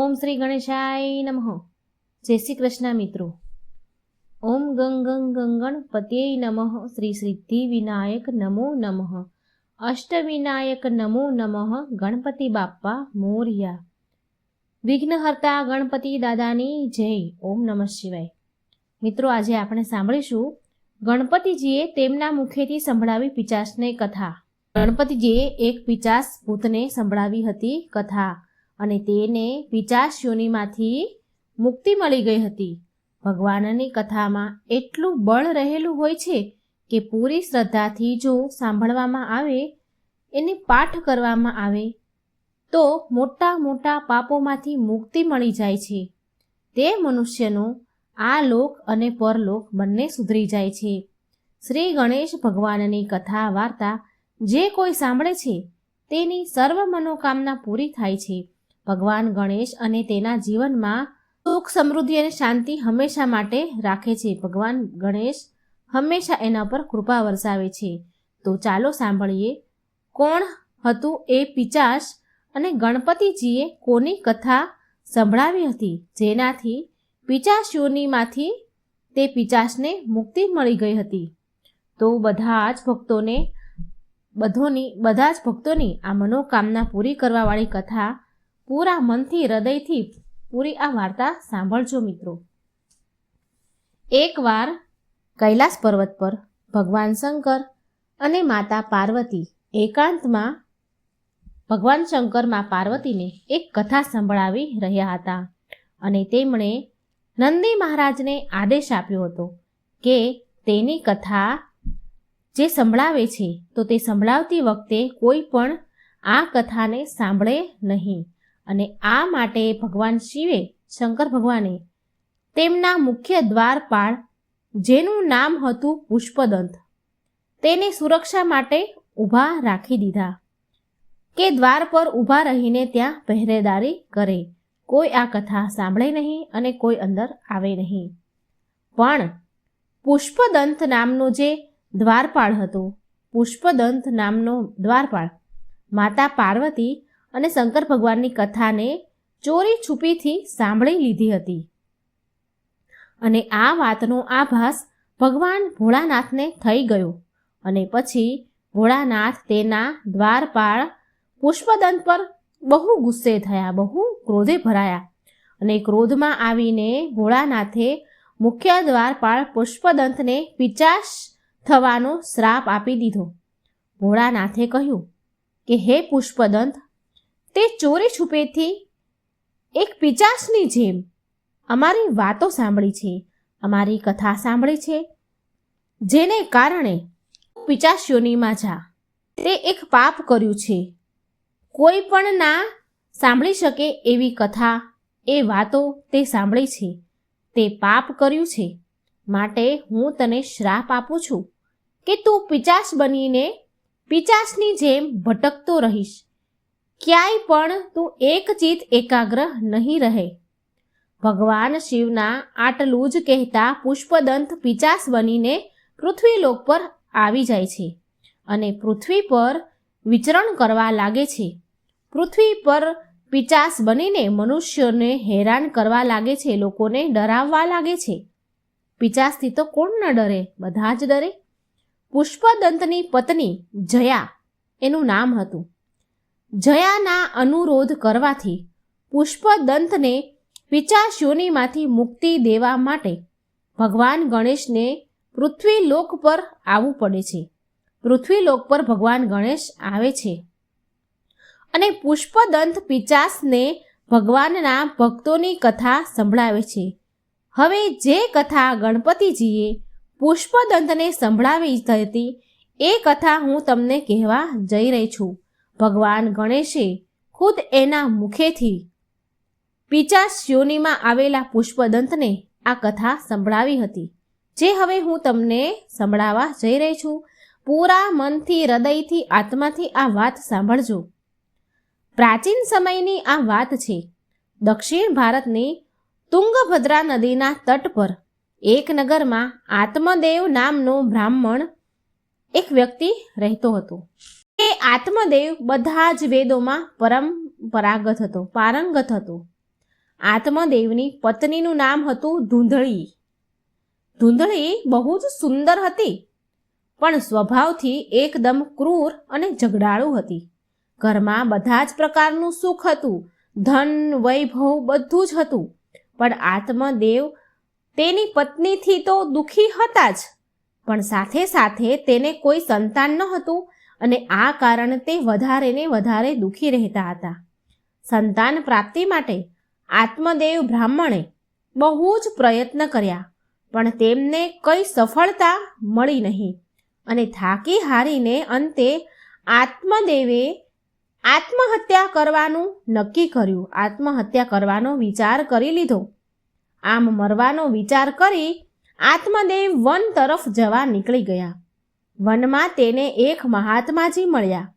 ઓમ શ્રી ગણેશાય નમઃ. જય શ્રી કૃષ્ણ મિત્રો. ઓમ ગંગ ગંગ ગંગણપત્યય નમઃ. શ્રી સિદ્ધિ વિનાયક નમો નમઃ. અષ્ટવિનાયક નમો નમઃ. ગણપતિ બાપ્પા મોર્યા. વિઘ્નહર્તા ગણપતિ દાદાની જય. ઓમ નમઃ શિવાય. મિત્રો, આજે આપણે સાંભળીશું ગણપતિજીએ તેમના મુખેથી સંભળાવી પિચાસને કથા. ગણપતિજીએ એક પિચાસ ભૂતને સંભળાવી હતી કથા. અને તેને પિચાસ યોનિમાંથી મુક્તિ મળી ગઈ હતી. ભગવાનની કથામાં એટલું બળ રહેલું હોય છે કે પૂરી શ્રદ્ધાથી જો સાંભળવામાં આવે, એને પાઠ કરવામાં આવે, તો મોટા મોટા પાપોમાંથી મુક્તિ મળી જાય છે. તે મનુષ્યનો આ લોક અને પરલોક બંને સુધરી જાય છે. શ્રી ગણેશ ભગવાનની કથા વાર્તા જે કોઈ સાંભળે છે, તેની સર્વ મનોકામના પૂરી થાય છે. ભગવાન ગણેશ અને તેના જીવનમાં સુખ, સમૃદ્ધિ અને શાંતિ હંમેશા માટે રાખે છે. ભગવાન ગણેશ હંમેશા એના પર કૃપા વરસાવે છે. તો ચાલો સાંભળીએ. કોણ હતું એ પિચાશ અને ગણપતિજીએ કોની કથા સંભળાવી હતી? જેનાથી પિચાશીઓનીમાંથી તે પિચાશને મુક્તિ મળી ગઈ હતી. તો બધા જ ભક્તોને, બધોની, બધા જ ભક્તોની આ મનોકામના પૂરી કરવાવાળી કથા પૂરા મનથી, હૃદયથી પૂરી આ વાર્તા સાંભળજો મિત્રો. એકવાર કૈલાસ પર્વત પર ભગવાન શંકર અને માતા પાર્વતી એકાંતમાં ભગવાન શંકર, માં પાર્વતીને એક કથા સંભળાવી રહ્યા હતા અને તેમણે નંદી મહારાજને આદેશ આપ્યો હતો કે તેની કથા જે સંભળાવે છે, તો તે સંભળાવતી વખતે કોઈ પણ આ કથાને સાંભળે નહીં. અને આ માટે ભગવાન શિવે શંકર ભગવાને તેમના મુખ્ય દ્વારપાળ જેનું નામ હતું પુષ્પદંત, તેને સુરક્ષા માટે ઊભા રાખી દીધા કે દ્વાર પર ઊભા રહીને ત્યાં પહેરેદારી કરે. કોઈ આ કથા સાંભળે નહીં અને કોઈ અંદર આવે નહીં. પણ પુષ્પદંત નામનો જે દ્વારપાળ હતો, પુષ્પદંત નામનો દ્વારપાળ માતા પાર્વતી અને શંકર ભગવાનની કથાને ચોરી છુપીથી સાંભળી લીધી હતી. અને આ વાતનો આભાસ ભગવાન ભોળાનાથને થઈ ગયો અને પછી ભોળાનાથ તેના દ્વારપાળ પુષ્પદંત પર બહુ ગુસ્સે થયા, બહુ ક્રોધે ભરાયા અને ક્રોધમાં આવીને ભોળાનાથે મુખ્ય દ્વારપાળ પુષ્પદંતને પિચાશ થવાનો શ્રાપ આપી દીધો. ભોળાનાથે કહ્યું કે, હે પુષ્પદંત તે ચોરી છુપેથી એક પિચાસની જેમ અમારી વાતો સાંભળી છે, અમારી કથા સાંભળી છે, જેને કારણે પિચાસ્યોનીમાં જા તે એક પાપ કર્યું છે. કોઈ પણ ના સાંભળી શકે એવી કથા, એ વાતો તે સાંભળી છે. તે પાપ કર્યું છે. માટે હું તને શ્રાપ આપું છું કે તું પિચાસ બનીને પિચાસની જેમ ભટકતો રહીશ. ક્યાંય પણ તું એક ચિત એકાગ્ર નહીં રહે. ભગવાન શિવના આટલું જ કહેતા પુષ્પદંત પિચાસ બનીને પૃથ્વીલોક પર આવી જાય છે અને પૃથ્વી પર વિચરણ કરવા લાગે છે. પૃથ્વી પર પિચાસ બનીને મનુષ્યોને હેરાન કરવા લાગે છે, લોકોને ડરાવવા લાગે છે. પિચાસથી તો કોણ ન ડરે, બધા જ ડરે. પુષ્પદંતની પત્ની જયા, એનું નામ હતું. જયાના અનુરોધ કરવાથી પુષ્પદંતને પિચાશ્યોનીમાંથી મુક્તિ દેવા માટે ભગવાન ગણેશને પૃથ્વીલોક પર આવવું પડે છે. પૃથ્વીલોક પર ભગવાન ગણેશ આવે છે. અને પુષ્પદંત પિચાસને ભગવાનના ભક્તોની કથા સંભળાવે છે. હવે જે કથા ગણપતિજીએ પુષ્પદંતને સંભળાવી હતી, એ કથા હું તમને કહેવા જઈ રહી છું. ભગવાન ગણેશે ખુદ એના મુખેથી પિચાસ શ્યોનીમાં આવેલા પુષ્પદંતને આ કથા સંભળાવી હતી. જે હવે હું તમને સંભળાવવા જઈ રહી છું. પૂરા મનથી, હૃદયથી, આત્માથી આ વાત સાંભળજો. પ્રાચીન સમયની આ વાત છે. દક્ષિણ ભારતની તુંગભદ્રા નદીના તટ પર એક નગરમાં આત્મદેવ નામનો બ્રાહ્મણ એક વ્યક્તિ રહેતો હતો. એ આત્મદેવ બધા જ વેદોમાં પરંપરાગત હતો, પારંગત હતો. આત્મદેવની પત્નીનું નામ હતું ધૂંધળી. ધૂંધળી બહુ જ સુંદર હતી, પણ સ્વભાવથી એકદમ ક્રૂર અને ઝઘડાળુ હતી. ઘરમાં બધા જ પ્રકારનું સુખ હતું, ધન, વૈભવ બધું જ હતું, પણ આત્મદેવ તેની પત્નીથી તો દુઃખી હતા જ. પણ સાથે સાથે તેને કોઈ સંતાન ન હતું અને આ કારણે તે વધારે ને વધારે દુઃખી રહેતા હતા. સંતાન પ્રાપ્તિ માટે આત્મદેવ બ્રાહ્મણે બહુ જ પ્રયત્ન કર્યા, પણ તેમને કઈ સફળતા મળી નહીં અને થાકી હારીને અંતે આત્મદેવે આત્મહત્યા કરવાનું નક્કી કર્યું. આત્મહત્યા કરવાનો વિચાર કરી લીધો. આમ મરવાનો વિચાર કરી આત્મદેવ વન તરફ જવા નીકળી ગયા. વનમાં તેને એક મહાત્માજી મળ્યા.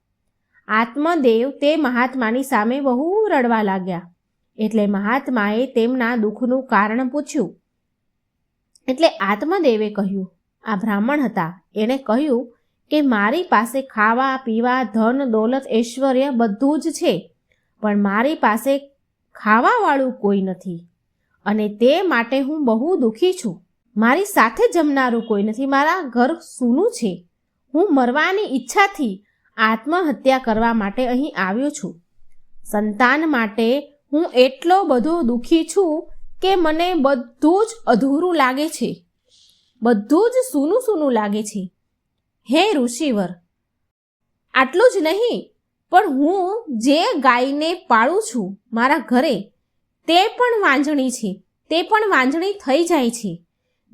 આત્મદેવ તે મહાત્માની સામે બહુ રડવા લાગ્યા. એટલે મહાત્માએ તેમના દુઃખનું કારણ પૂછ્યું. એટલે આત્મદેવે કહ્યું, આ બ્રાહ્મણ હતા. એણે કહ્યું કે મારી પાસે ખાવા, પીવા, ધન, દોલત, ઐશ્વર્ય બધું જ છે, પણ મારી પાસે ખાવાવાળું કોઈ નથી. અને તે માટે હું બહુ દુઃખી છું. મારી સાથે જમનારું કોઈ નથી. મારા ઘર સૂનું છે. હું મરવાની ઈચ્છાથી આત્મહત્યા કરવા માટે અહીં આવ્યો છું. સંતાન માટે હું એટલો બધો દુઃખી છું કે મને બધું જ અધૂરું લાગે છે. બધું જ સૂનું સૂનું લાગે છે. હે ઋષિવર, આટલું જ નહીં, પણ હું જે ગાયને પાળું છું મારા ઘરે, તે પણ વાંજણી છે, તે પણ વાંજણી થઈ જાય છે.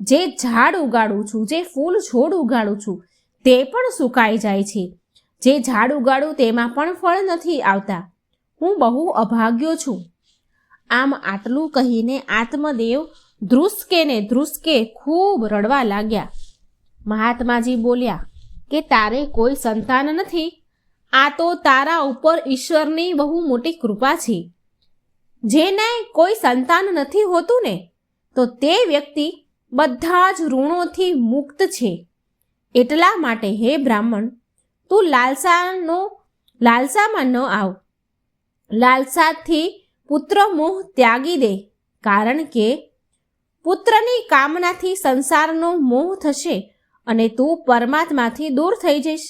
જે ઝાડ ઉગાડું છું, જે ફૂલ છોડ ઉગાડું છું તે પણ સુકાઈ જાય છે. જે ઝાડ ઉગાડું તેમાં પણ ફળ નથી આવતા. હું બહુ અભાગ્યો છું. આમ આટલું કહીને આત્મદેવ ધ્રુસકે ને ખૂબ રડવા લાગ્યા. મહાત્માજી બોલ્યા, કે તારે કોઈ સંતાન નથી? આ તો તારા ઉપર ઈશ્વરની બહુ મોટી કૃપા છે. જેને કોઈ સંતાન નથી હોતું ને, તો તે વ્યક્તિ બધા જ ઋણોથી મુક્ત છે. એટલા માટે હે બ્રાહ્મણ, તું લાલસાનો, લાલસામાં ન આવ. લાલસાથી પુત્ર મોહ ત્યાગી દે, કારણ કે પુત્રની કામનાથી સંસારનો મોહ થશે અને તું પરમાત્માથી દૂર થઈ જઈશ.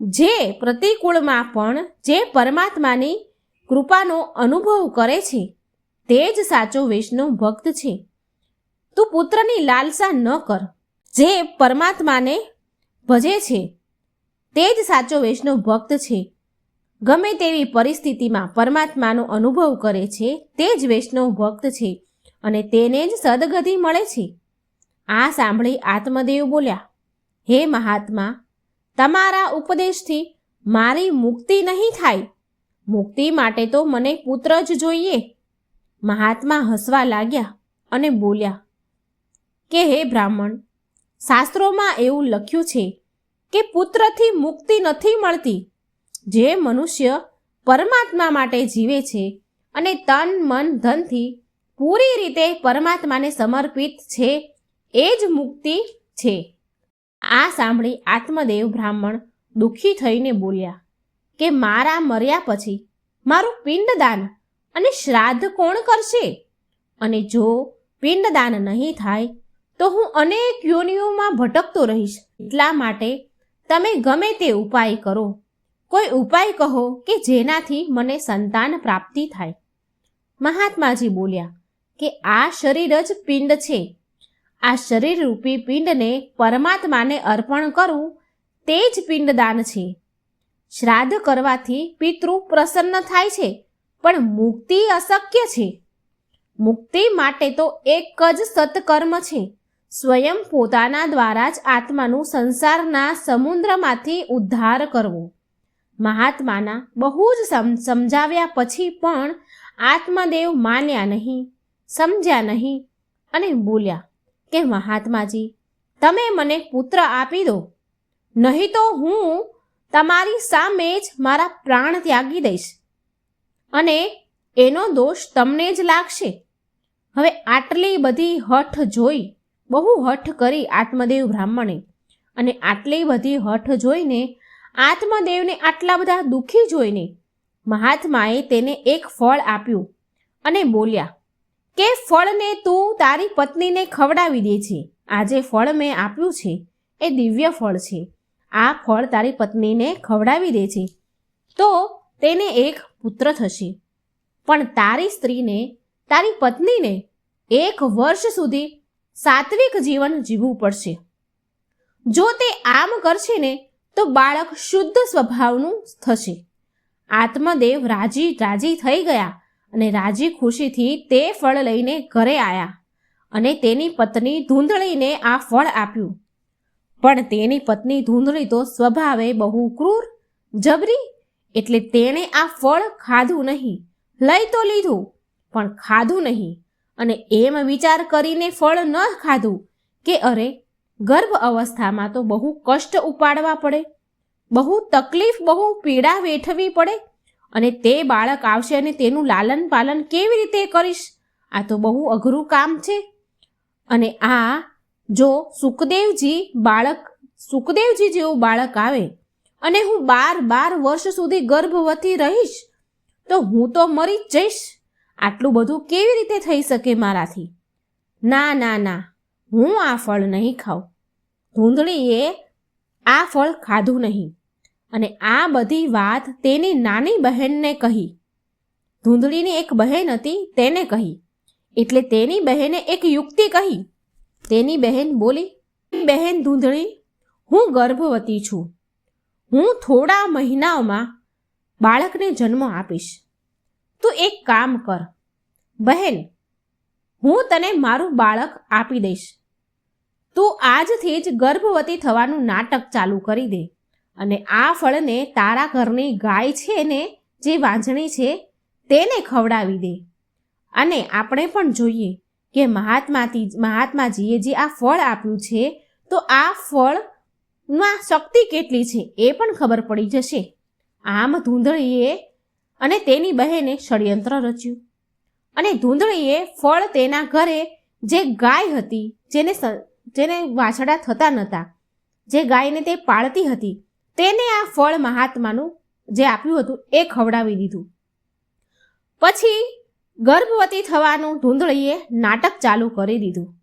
જે પ્રતિકૂળમાં પણ જે પરમાત્માની કૃપાનો અનુભવ કરે છે, તે જ સાચો વૈષ્ણવ ભક્ત છે. તું પુત્રની લાલસા ન કર. જે પરમાત્માને ભજે છે, તે જ સાચો વૈષ્ણવ ભક્ત છે. ગમે તેવી પરિસ્થિતિમાં પરમાત્માનો અનુભવ કરે છે, તે જ વૈષ્ણવ ભક્ત છે અને તેને જ સદગતિ મળે છે. આ સાંભળી આત્મદેવ બોલ્યા, હે મહાત્મા, તમારા ઉપદેશથી મારી મુક્તિ નહીં થાય. મુક્તિ માટે તો મને પુત્ર જ જોઈએ. મહાત્મા હસવા લાગ્યા અને બોલ્યા, કે હે બ્રાહ્મણ શાસ્ત્રોમાં એવું લખ્યું છે કે પુત્રથી મુક્તિ નથી મળતી. જે મનુષ્ય પરમાત્મા માટે જીવે છે અને તન, મન, ધનથી પૂરી રીતે પરમાત્માને સમર્પિત છે, એ જ મુક્તિ છે. આ સાંભળી આત્મદેવ બ્રાહ્મણ દુઃખી થઈને બોલ્યા, કે મારા મર્યા પછી મારું પિંડદાન અને શ્રાદ્ધ કોણ કરશે? અને જો પિંડદાન નહીં થાય તો હું અનેક યોનિઓમાં ભટકતો રહીશ. એટલા માટે તમે ગમે તે ઉપાય કરો. કોઈ ઉપાય કહો કે જેનાથી મને સંતાન પ્રાપ્તિ થાય. મહાત્માજી બોલ્યા કે આ શરીર જ પિંડ છે. આ શરીર રૂપી પિંડને પરમાત્માને અર્પણ કરવું તે જ પિંડદાન છે. શ્રાદ્ધ કરવાથી પિતૃ પ્રસન્ન થાય છે, પણ મુક્તિ અશક્ય છે. મુક્તિ માટે તો એક જ સત્કર્મ છે. સ્વયં પોતાના દ્વારા જ આત્માનું સંસારના સમુદ્રમાંથી ઉદ્ધાર કરવો. મહાત્માના બહુ જ સમજાવ્યા પછી પણ આત્મદેવ માન્યા નહીં, સમજ્યા નહીં અને બોલ્યા, કે મહાત્માજી, તમે મને પુત્ર આપી દો. નહીં તો હું તમારી સામે જ મારા પ્રાણ ત્યાગી દઈશ અને એનો દોષ તમને જ લાગશે. હવે આટલી બધી હઠ જોઈ બહુ હઠ કરી આત્મદેવ બ્રાહ્મણે અને આટલી બધી હઠ જોઈને આત્મદેવને આટલા બધા દુઃખી જોઈને મહાત્માએ તેને એક ફળ આપ્યું અને બોલ્યા, કે ફળને તું તારી પત્નીને ખવડાવી દે છે. આજે ફળ મેં આપ્યું છે, એ દિવ્ય ફળ છે. આ ફળ તારી પત્નીને ખવડાવી દે છે. તો તેને એક પુત્ર થશે. પણ તારી સ્ત્રીને, તારી પત્નીને એક વર્ષ સુધી સાત્વિક જીવન જીવવું પડશે. જો તે આમ કરશે ને, તો બાળક શુદ્ધ સ્વભાવનું થશે. આત્મદેવ રાજી રાજી થઈ ગયા અને રાજી ખુશીથી તે ફળ લઈને ઘરે આવ્યા અને તેની પત્ની ધૂંધળીને આ ફળ આપ્યું. પણ તેની પત્ની ધૂંધળી તો સ્વભાવે બહુ ક્રૂર, જબરી, એટલે તેણે આ ફળ ખાધું નહીં. લઈ તો લીધું, પણ ખાધું નહીં. અને એમ વિચાર કરીને ફળ ન ખાધું કે અરે, ગર્ભ અવસ્થામાં તો બહુ કષ્ટ ઉપાડવા પડે. બહુ તકલીફ, બહુ પીડા વેઠવી પડે. અને તે બાળક આવશે અને તેનું લાલન પાલન કેવી રીતે કરીશ? આ તો બહુ અઘરું કામ છે. અને આ, જો સુખદેવજી બાળક, સુખદેવજી જેવું બાળક આવે અને હું બાર બાર વર્ષ સુધી ગર્ભવતી રહીશ, તો હું તો મરી જઈશ. આટલું બધું કેવી રીતે થઈ શકે મારાથી? ના ના ના. હું આ ફળ નહીં ખાઉં. ધૂંધળીએ આ ફળ ખાધું નહીં. અને આ બધી વાત તેની નાની બહેનને કહી. ધૂંધળીની એક બહેન હતી તેને કહી. એટલે તેની બહેને એક યુક્તિ કહી. તેની બહેન બોલી, બહેન ધૂંધળી, હું ગર્ભવતી છું. હું થોડા મહિનાઓમાં બાળકને જન્મ આપીશ. તું એક કામ કર. બહેન, હું તને મારું બાળક આપી દઈશ. તું આજથી જ ગર્ભવતી થવાનું નાટક ચાલુ કરી દે અને આ ફળને તારા ઘરની ગાય છે ને જે વાંજણી છે તેને ખવડાવી દે. અને આપણે પણ જોઈએ કે મહાત્માથી મહાત્માજીએ જે આ ફળ આપ્યું છે, તો આ ફળમાં શક્તિ કેટલી છે એ પણ ખબર પડી જશે. આમ ધૂંધળીએ અને તેની બહેને ષડયંત્ર રચ્યું. અને ધૂંધળીએ ફળ તેના ઘરે જે ગાય હતી, જેને જેને વાછડા થતા નહોતા જે ગાયને તે પાળતી હતી, તેને આ ફળ મહાત્માનું જે આપ્યું હતું એ ખવડાવી દીધું. પછી ગર્ભવતી થવાનું ધૂંધળીએ નાટક ચાલુ કરી દીધું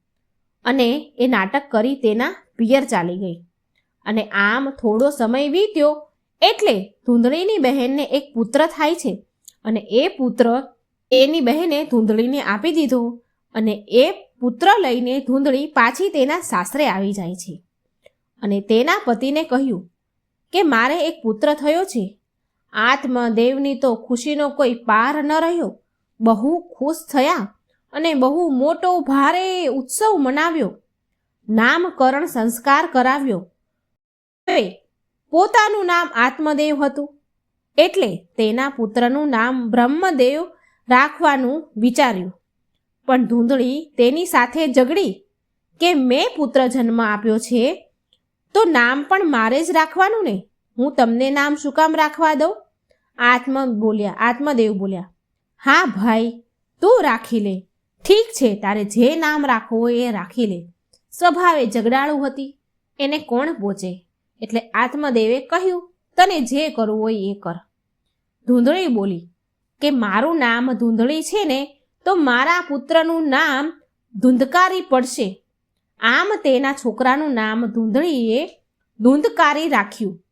અને એ નાટક કરી તેના પિયર ચાલી ગઈ. અને આમ થોડો સમય વીત્યો એટલે ધૂંધળીની બહેનને એક પુત્ર થાય છે અને એ પુત્ર એની બહેને ધૂંધળીને આપી દીધો અને એ પુત્ર લઈને ધૂંધળી પાછી તેના સાસરે આવી જાય છે. અને તેના પતિને કહ્યું કે મારે એક પુત્ર થયો છે. આત્મદેવની તો ખુશીનો કોઈ પાર ન રહ્યો. બહુ ખુશ થયા અને બહુ મોટો ભારે ઉત્સવ મનાવ્યો. નામકરણ સંસ્કાર કરાવ્યો. પોતાનું નામ આત્મદેવ હતું. એટલે તેના પુત્રનું નામ બ્રહ્મદેવ રાખવાનું વિચાર્યું. પણ ધૂંધળી તેની સાથે ઝઘડી કે મેં પુત્ર જન્મ આપ્યો છે, તો નામ પણ મારે જ રાખવાનું ને? હું તમને નામ શું કામ રાખવા દઉં? આત્મ બોલ્યા, આત્મદેવ બોલ્યા. હા ભાઈ, તું રાખી લે. ઠીક છે, તારે જે નામ રાખવું એ રાખી લે. સ્વભાવે ઝઘડાળુ હતી. એને કોણ પહોંચે એટલે આત્મદેવે કહ્યું, તને જે કરવું હોય એ કર. ધૂંધળી બોલી, કે મારું નામ ધૂંધળી છે ને, તો મારા પુત્રનું નામ ધૂંધકારી પડશે. આમ તેના છોકરાનું નામ ધૂંધળીએ ધૂંધકારી રાખ્યું.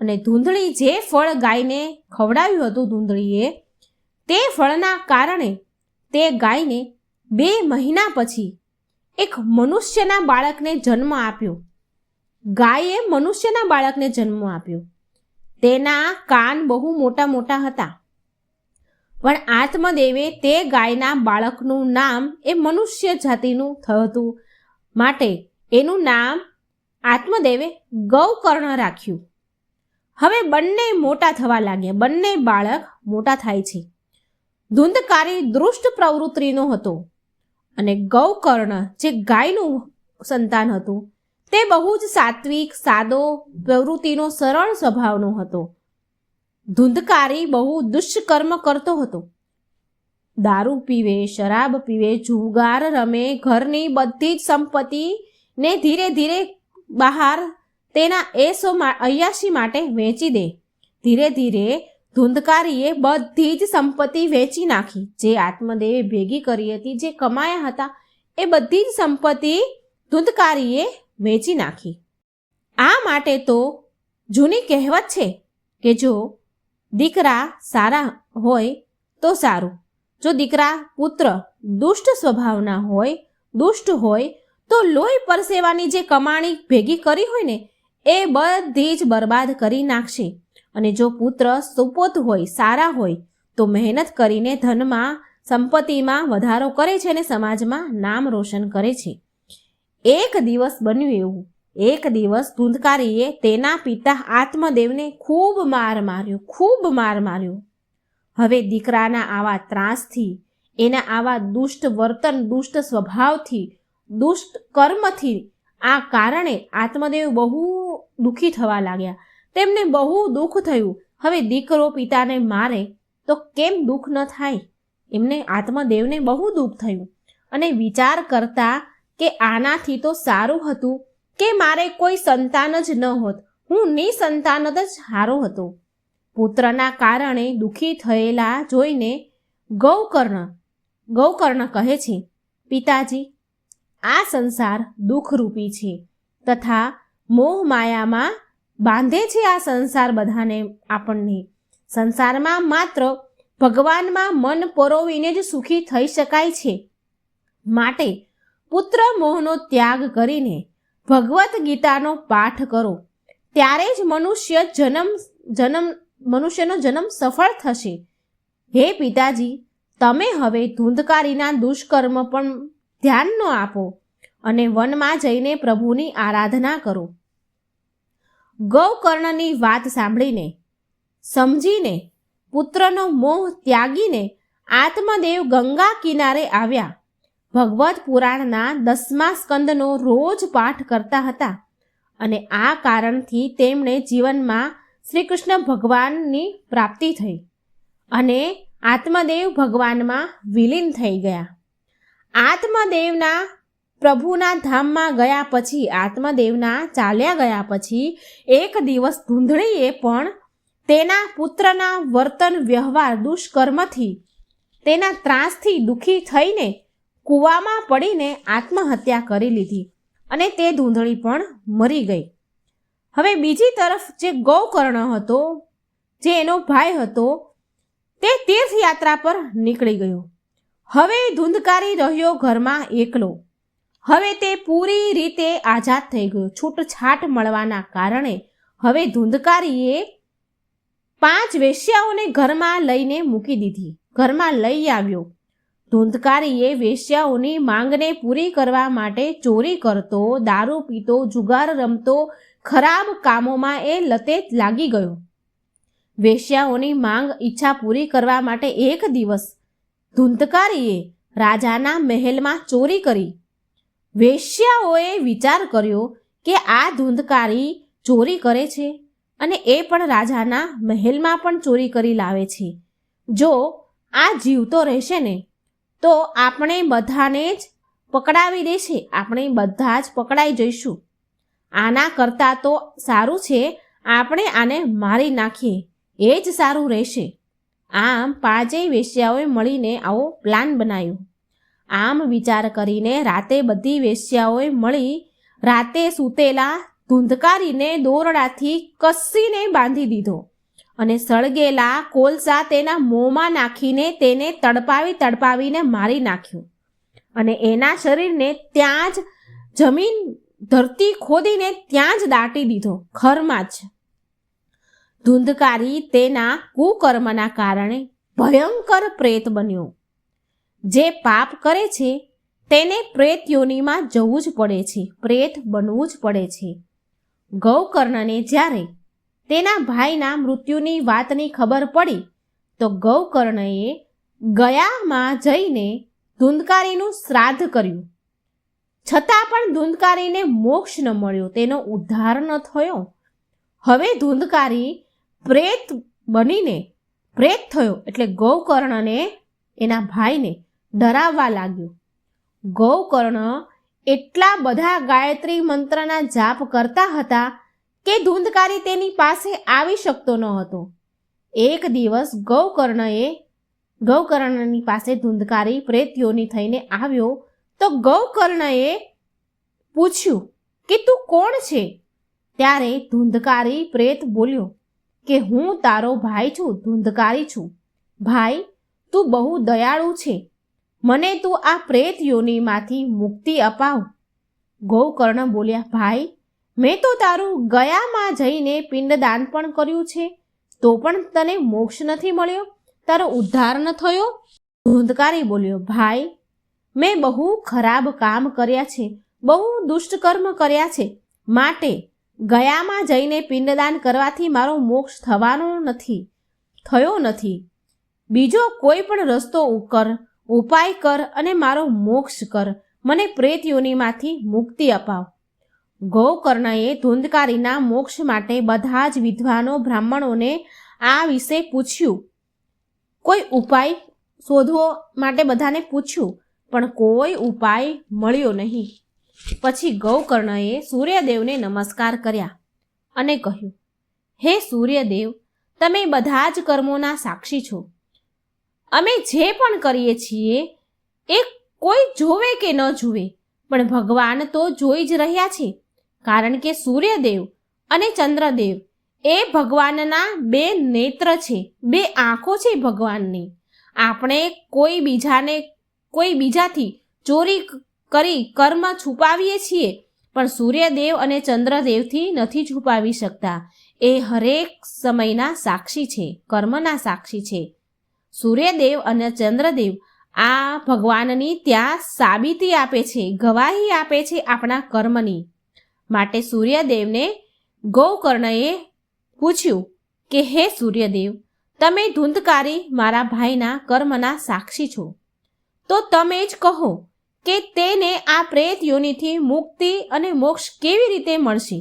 અને ધૂંધળી જે ફળ ગાયને ખવડાવ્યું હતું ધૂંધળીએ, તે ફળના કારણે તે ગાયને બે મહિના પછી એક મનુષ્યના બાળકને જન્મ આપ્યો. ગાયે મનુષ્યના બાળકને જન્મ આપ્યો. તેના કાન બહુ મોટા મોટા હતા. પણ આત્મદેવે તે ગાયના બાળકનું નામ એ મનુષ્ય જાતિનું થતું માટે એનું નામ આત્મદેવે ગૌકર્ણ રાખ્યું. હવે બંને મોટા થવા લાગ્યા. બંને બાળક મોટા થાય છે. ધુંધકારી દૃષ્ટ પ્રવૃત્તિનો હતો અને ગૌકર્ણ જે ગાયનું સંતાન હતું તે બહુ જ સાત્વિક, સાદો પ્રવૃત્તિનો સરળ સ્વભાવનો હતો. ધૂંધકારી બહુ દુષ્કર્મ કરતો હતો. દારૂ પીવે, શરાબ પીવે, જુગાર રમે, ઘરની બધી જ સંપત્તિને ધીરે ધીરે બહાર તેના એસો અયાશી માટે વેચી દે. ધીરે ધીરે ધૂંધકારીએ બધી જ સંપત્તિ વેચી નાખી. જે આત્મદેવે ભેગી કરી હતી, જે કમાયા હતા, એ બધી જ સંપત્તિ ધૂંધકારીએ વેચી નાખી. આ માટે તો જૂની કહેવત છે કે જો દીકરા સારા હોય તો સારું. જો દીકરા પુત્ર દુષ્ટ સ્વભાવના હોય, દુષ્ટ હોય તો લોહી પરસેવાની જે કમાણી ભેગી કરી હોય ને, એ બધી જ બરબાદ કરી નાખશે. અને જો પુત્ર સુપોત હોય, સારા હોય, તો મહેનત કરીને ધનમાં, સંપત્તિમાં વધારો કરે છે અને સમાજમાં નામ રોશન કરે છે. એક દિવસ બન્યું એવું. એક દિવસ ધૂંધકારીએ તેના પિતા આત્મદેવને ખૂબ માર માર્યો, ખૂબ માર માર્યો. હવે દીકરાના આવા ત્રાસથી, એના આવા દુષ્ટ વર્તન, દુષ્ટ સ્વભાવથી, દુષ્ટ કર્મથી આ કારણે આત્મદેવ બહુ દુઃખી થવા લાગ્યા. તેમને બહુ દુઃખ થયું. હવે દીકરો પિતાને મારે તો કેમ દુઃખ ન થાય? એમને આત્મદેવને બહુ દુઃખ થયું. અને વિચાર કરતા કે આનાથી તો સારું હતું કે મારે કોઈ સંતાન જ ન હોત. હું નિસંતાન જ હારો હતો. પુત્રના કારણે દુઃખી થયેલા જોઈને ગૌકર્ણ ગૌકર્ણ કહે છે, પિતાજી, આ સંસાર દુઃખરૂપી છે તથા મોહ માયામાં બાંધે છે આ સંસાર બધાને આપણને. સંસારમાં માત્ર ભગવાનમાં મન પરોવીને જ સુખી થઈ શકાય છે. માટે પુત્ર મોહનો ત્યાગ કરીને ભગવદ્ ગીતાનો પાઠ કરો. ત્યારે જ મનુષ્ય જન્મ જન્મ, મનુષ્યનો જન્મ સફળ થશે. હે પિતાજી, તમે હવે ધૂંધકારીના દુષ્કર્મ પણ ધ્યાન ન આપો અને વનમાં જઈને પ્રભુની આરાધના કરો. ગૌકર્ણની વાત સાંભળીને, સમજીને, પુત્રનો મોહ ત્યાગીને આત્મદેવ ગંગા કિનારે આવ્યા. ભગવત પુરાણના દસમા સ્કંદનો રોજ પાઠ કરતા હતા અને આ કારણથી તેમણે જીવનમાં શ્રી કૃષ્ણ ભગવાનની પ્રાપ્તિ થઈ અને આત્મદેવ ભગવાનમાં વિલીન થઈ ગયા. આત્મદેવના પ્રભુના ધામમાં ગયા પછી, આત્મદેવના ચાલ્યા ગયા પછી એક દિવસ ધૂંધળીએ પણ તેના પુત્રના વર્તન વ્યવહાર દુષ્કર્મથી, તેના ત્રાસથી દુઃખી થઈને કૂવામાં પડીને આત્મહત્યા કરી લીધી અને તે ધૂંધળી પણ મરી ગઈ. હવે બીજી તરફ જે ગૌકર્ણ હતો, જે એનો ભાઈ હતો, તે તીર્થયાત્રા પર નીકળી ગયો. હવે ધૂંધકારી રહ્યો ઘરમાં એકલો. હવે તે પૂરી રીતે આઝાદ થઈ ગયો. છૂટછાટ મળવાના કારણે હવે ધૂંધકારીએ પાંચ વેશ્યાઓને ઘરમાં લઈને મૂકી દીધી. ઘરમાં લઈ આવ્યો. ધૂંધકારીએ વેશ્યાઓની માંગને પૂરી કરવા માટે ચોરી કરતો, દારૂ પીતો, જુગાર રમતો, ખરાબ કામોમાં એ લતે લાગી ગયો. વેશ્યાઓની માંગ ઈચ્છા પૂરી કરવા માટે એક દિવસ ધૂંધકારીએ રાજાના મહેલમાં ચોરી કરી. વેશ્યાઓએ વિચાર કર્યો કે આ ધૂંધકારી ચોરી કરે છે અને એ પણ રાજાના મહેલમાં પણ ચોરી કરી લાવે છે. જો આ જીવતો રહેશે ને તો આપણે બધાને જ પકડાવી દેશે. આપણે બધા જ પકડાઈ જઈશું. આના કરતાં તો સારું છે, આપણે આને મારી નાખીએ. એ જ સારું રહેશે. આમ પાંચેય વેશ્યાઓએ મળીને આવો પ્લાન બનાવ્યો. આમ વિચાર કરીને રાતે બધી વેશ્યાઓએ મળી રાતે સૂતેલા ધૂંધકારીને દોરડાથી કસીને બાંધી દીધો. અને સળગેલા કોલસા તેના મોંમાં નાખીને તેને તડપાવી તડપાવીને મારી નાખ્યું. અને એના શરીરને ત્યાં જ જમીન ધરતી ખોદીને ત્યાં જ દાટી દીધો ખરમાં જ. ધૂંધકારી તેના કુકર્મના કારણે ભયંકર પ્રેત બન્યો. જે પાપ કરે છે, તેને પ્રેત યોનીમાં જવું જ પડે છે, પ્રેત બનવું જ પડે છે. ગૌકર્ણને જ્યારે તેના ભાઈના મૃત્યુની વાતની ખબર પડી તો ગૌકર્ણએ ગયામાં જઈને ધૂંધકારીનું શ્રાદ્ધ કર્યું. છતાં પણ ધૂંધકારીને મોક્ષ ન મળ્યો, તેનો ઉદ્ધાર ન થયો. હવે ધૂંધકારી પ્રેત બનીને, પ્રેત થયો એટલે ગૌકર્ણને એના ભાઈને ડરાવવા લાગ્યો. ગૌકર્ણ એટલા બધા ગાયત્રી મંત્રના જાપ કરતા હતા કે ધૂંધકારી તેની પાસે આવી શકતો ન હતો. એક દિવસ ગૌકર્ણએ, ગૌકર્ણની પાસે ધૂંધકારી પ્રેત્યોની થઈને આવ્યો, તો ગૌકર્ણએ પૂછ્યું કે તું કોણ છે? ત્યારે ધૂંધકારી પ્રેત બોલ્યો, કે હું તારો ભાઈ છું, ધૂંધકારી છું. ભાઈ, તું બહુ દયાળુ છે. મને તું આ પ્રેત યોનીમાંથી મુક્તિ અપાવ. ગૌકર્ણ બોલ્યા, ભાઈ મેં તો તારું ગયામાં જઈને પિંડદાન પણ કર્યું છે. તો પણ તને મોક્ષ નથી મળ્યો? તારો ઉદ્ધાર ન થયો? ધૂંધકારી બોલ્યો, ભાઈ, મેં બહુ ખરાબ કામ કર્યા છે. બહુ દુષ્ટકર્મ કર્યા છે. માટે ગયામાં જઈને પિંડદાન કરવાથી મારો મોક્ષ થવાનો નથી. થયો નથી. બીજો કોઈ પણ રસ્તો કર, ઉપાય કર અને મારો મોક્ષ કર. મને પ્રેત યોનિમાંથી મુક્તિ અપાવ. ગૌકર્ણએ ધૂંધકારીના મોક્ષ માટે બધા જ વિદ્વાનો, બ્રાહ્મણોને આ વિશે પૂછ્યું. કોઈ ઉપાય શોધવો માટે બધાને પૂછ્યું, પણ કોઈ ઉપાય મળ્યો નહીં. પછી ગૌકર્ણએ સૂર્યદેવને નમસ્કાર કર્યા અને કહ્યું, હે સૂર્યદેવ, તમે બધા જ કર્મોના સાક્ષી છો. અમે જે પણ કરીએ છીએ, એ કોઈ જોવે કે ન જુએ પણ ભગવાન તો જોઈ જ રહ્યા છે. કારણ કે સૂર્યદેવ અને ચંદ્રદેવ એ ભગવાનના બે નેત્ર છે, બે આંખો છે ભગવાનની. આપણે કોઈ બીજાને, કોઈ બીજાથી ચોરી કરી કર્મ છુપાવીએ છીએ, પણ સૂર્યદેવ અને ચંદ્રદેવથી નથી છુપાવી શકતા. એ હરેક સમયના સાક્ષી છે, કર્મના સાક્ષી છે. સૂર્યદેવ અને ચંદ્રદેવ આ ભગવાનની ત્યાં સાબિતી આપે છે, ગવાહી આપે છે આપણા કર્મની. માટે સૂર્યદેવને ગૌકર્ણએ પૂછ્યું કે, હે સૂર્યદેવ, તમે ધૂંધકારી મારા ભાઈના કર્મના સાક્ષી છો. તો તમે જ કહો કે તેને આ પ્રેત યોનિથી મુક્તિ અને મોક્ષ કેવી રીતે મળશે?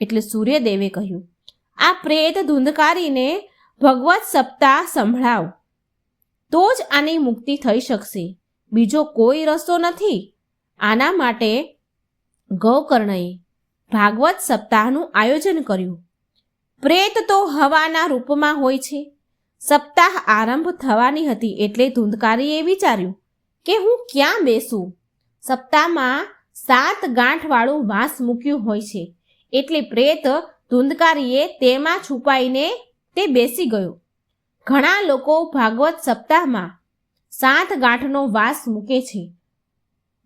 એટલે સૂર્યદેવે કહ્યું, આ પ્રેત ધૂંધકારીને ભગવત સપ્તાહ સંભળાવ. તો જ આની મુક્તિ થઈ શકશે. બીજો કોઈ રસ્તો નથી. આના માટે ગૌકર્ણએ ભાગવત સપ્તાહનું આયોજન કર્યું. પ્રેત તો હવાના રૂપમાં હોય છે. સપ્તાહ આરંભ થવાની હતી એટલે ધૂંધકારીએ વિચાર્યું કે હું ક્યાં બેસું? સપ્તાહમાં સાત ગાંઠવાળું વાંસ મૂક્યું હોય છે. એટલે પ્રેત ધૂંધકારીએ તેમાં છુપાઈને તે બેસી ગયો. ઘણા લોકો ભાગવત સપ્તાહમાં સાત ગાંઠનો વાસ મૂકે છે.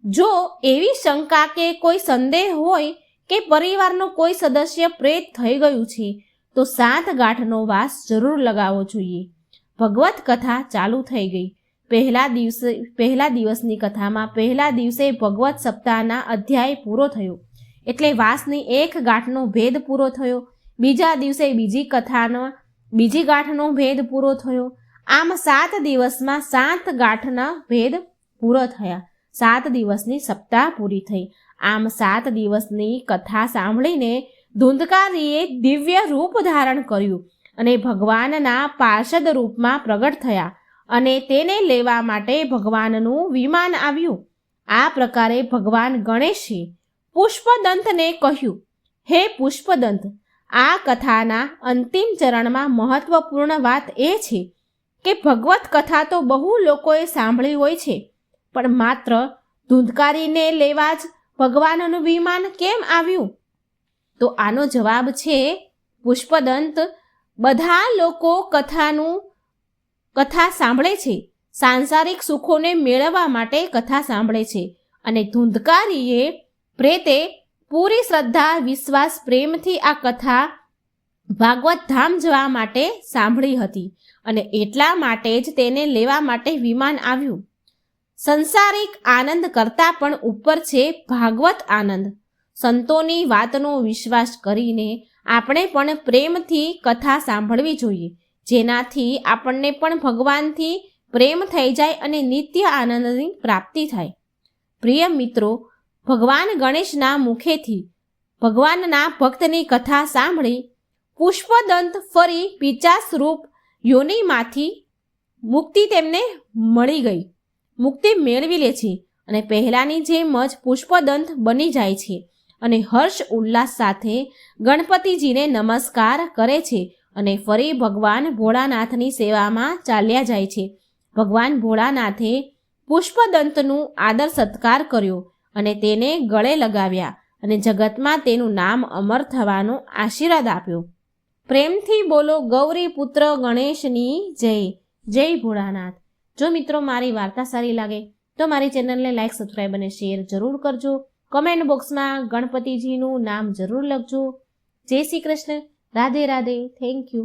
જો એવી શંકા કે કોઈ સંદેહ હોય કે પરિવારનો કોઈ સદસ્ય પ્રેત થઈ ગયું છે, તો સાત ગાંઠનો વાસ જરૂર લગાવવો જોઈએ. ભગવત કથા ચાલુ થઈ ગઈ. પહેલા દિવસે, પહેલા દિવસની કથામાં પહેલા દિવસે ભગવત સપ્તાહના અધ્યાય પૂરો થયો. એટલે વાસની એક ગાંઠનો ભેદ પૂરો થયો. બીજા દિવસે બીજી કથાનો, બીજી ગાંઠનો ભેદ પૂરો થયો. આમ સાત દિવસમાં સાત ગાંઠના ભેદ પૂરો થયા. સાત દિવસની સપ્તાહ પૂરી થઈ. આમ સાત દિવસની કથા સાંભળીને ધૂંધકારીએ દિવ્ય રૂપ ધારણ કર્યું અને ભગવાનના પાર્ષદ રૂપમાં પ્રગટ થયા અને તેને લેવા માટે ભગવાનનું વિમાન આવ્યું. આ પ્રકારે ભગવાન ગણેશે પુષ્પદંતને કહ્યું, હે પુષ્પદંત, આ કથાના અંતિમ ચરણમાં મહત્વપૂર્ણ વાત એ છે કે ભગવત કથા તો બહુ લોકોએ સાંભળી હોય છે, પણ માત્ર ધૂંધકારીને લેવા જ ભગવાનનું વિમાન કેમ આવ્યું? તો આનો જવાબ છે પુષ્પદંત. બધા લોકો કથાનું કથા સાંભળે છે. સાંસારિક સુખોને મેળવવા માટે કથા સાંભળે છે. અને ધૂંધકારીએ પ્રેતે પૂરી શ્રદ્ધા, વિશ્વાસ, પ્રેમથી આ કથા ભાગવત ધામ જવા માટે સાંભળી હતી. અને એટલા માટે જ તેને લેવા માટે વિમાન આવ્યું. સંસારિક આનંદ કરતાં પણ ઉપર છે ભાગવત આનંદ. સંતોની વાતનો વિશ્વાસ કરીને આપણે પણ પ્રેમથી કથા સાંભળવી જોઈએ. જેનાથી આપણને પણ ભગવાનથી પ્રેમ થઈ જાય અને નિત્ય આનંદની પ્રાપ્તિ થાય. પ્રિય મિત્રો, ભગવાન ગણેશના મુખેથી ભગવાનના ભક્તની કથા સાંભળી પુષ્પદંત ફરી પિચાસ રૂપ યોનિમાંથી મુક્તિ તેમને મળી ગઈ. મુક્તિ મેળવી લે છે અને પહેલાંની જેમ જ પુષ્પદંત બની જાય છે અને હર્ષ ઉલ્લાસ સાથે ગણપતિજીને નમસ્કાર કરે છે અને ફરી ભગવાન ભોળાનાથની સેવામાં ચાલ્યા જાય છે. ભગવાન ભોળાનાથે પુષ્પદંતનું આદર સત્કાર કર્યો અને તેને ગળે લગાવ્યા અને જગતમાં તેનું નામ અમર થવાનો આશીર્વાદ આપ્યો. પ્રેમથી બોલો ગૌરી પુત્ર ગણેશની જય. જય ભોળાનાથ. જો મિત્રો મારી વાર્તા સારી લાગે, તો મારી ચેનલને લાઇક સબસ્ક્રાઈબ અને શેર જરૂર કરજો. કમેન્ટ બોક્સમાં ગણપતિજીનું નામ જરૂર લખજો. જય શ્રી કૃષ્ણ. રાધે રાધે. Thank you